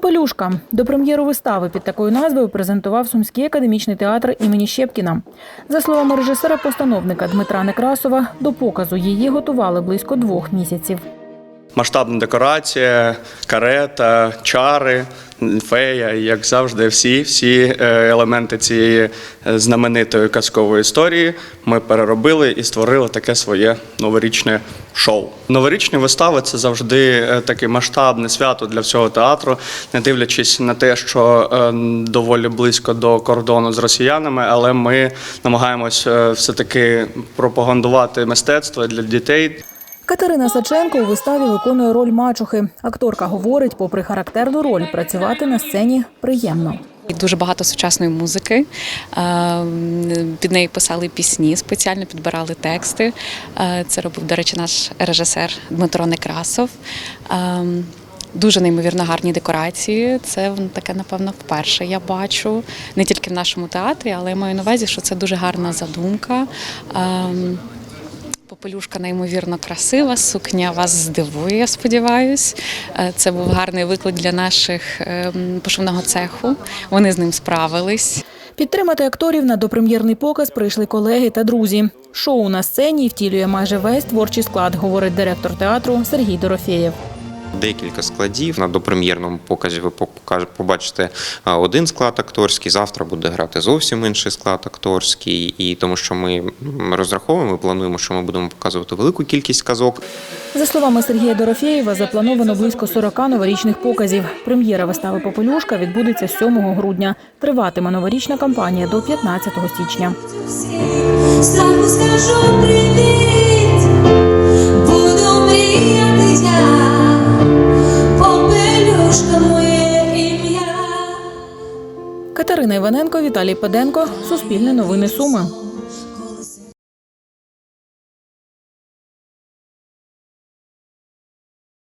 Попелюшка до прем'єру вистави під такою назвою презентував Сумський академічний театр імені Щепкіна. За словами режисера-постановника Дмитра Некрасова, до показу її готували близько двох місяців. Масштабна декорація, карета, чари, фея, як завжди, всі, всі е, елементи цієї е, знаменитої казкової історії ми переробили і створили таке своє новорічне шоу. Новорічні вистави це завжди е, таке масштабне свято для всього театру, не дивлячись на те, що доволі близько до кордону з росіянами, але ми намагаємось е, все-таки пропагандувати мистецтво для дітей. Катерина Саченко у виставі виконує роль мачухи. Акторка говорить, попри характерну роль, працювати на сцені приємно. Дуже багато сучасної музики. Е, Під неї писали пісні, спеціально підбирали тексти. Е, Це робив, до речі, наш режисер Дмитро Некрасов. Е, Дуже неймовірно гарні декорації. Це таке, напевно, вперше я бачу не тільки в нашому театрі, але я маю на увазі, що це дуже гарна задумка. Попелюшка неймовірно красива, сукня вас здивує, я сподіваюсь. Е, Це був гарний виклик для наших ем, пошивного цеху. Вони з ним справились. Підтримати акторів на допрем'єрний показ прийшли колеги та друзі. Шоу на сцені втілює майже весь творчий склад, говорить директор театру Сергій Дорофєєв. Декілька складів на допрем'єрному показі ви побачите один склад акторський. Завтра буде грати зовсім інший склад акторський, і тому що ми розраховуємо, плануємо, що ми будемо показувати велику кількість казок. За словами Сергія Дорофєєва, заплановано близько 40 новорічних показів. Прем'єра вистави Попелюшка відбудеться 7 грудня. Триватиме новорічна кампанія до 15 січня. Катерина Іваненко, Віталій Педенко, Суспільне новини Суми.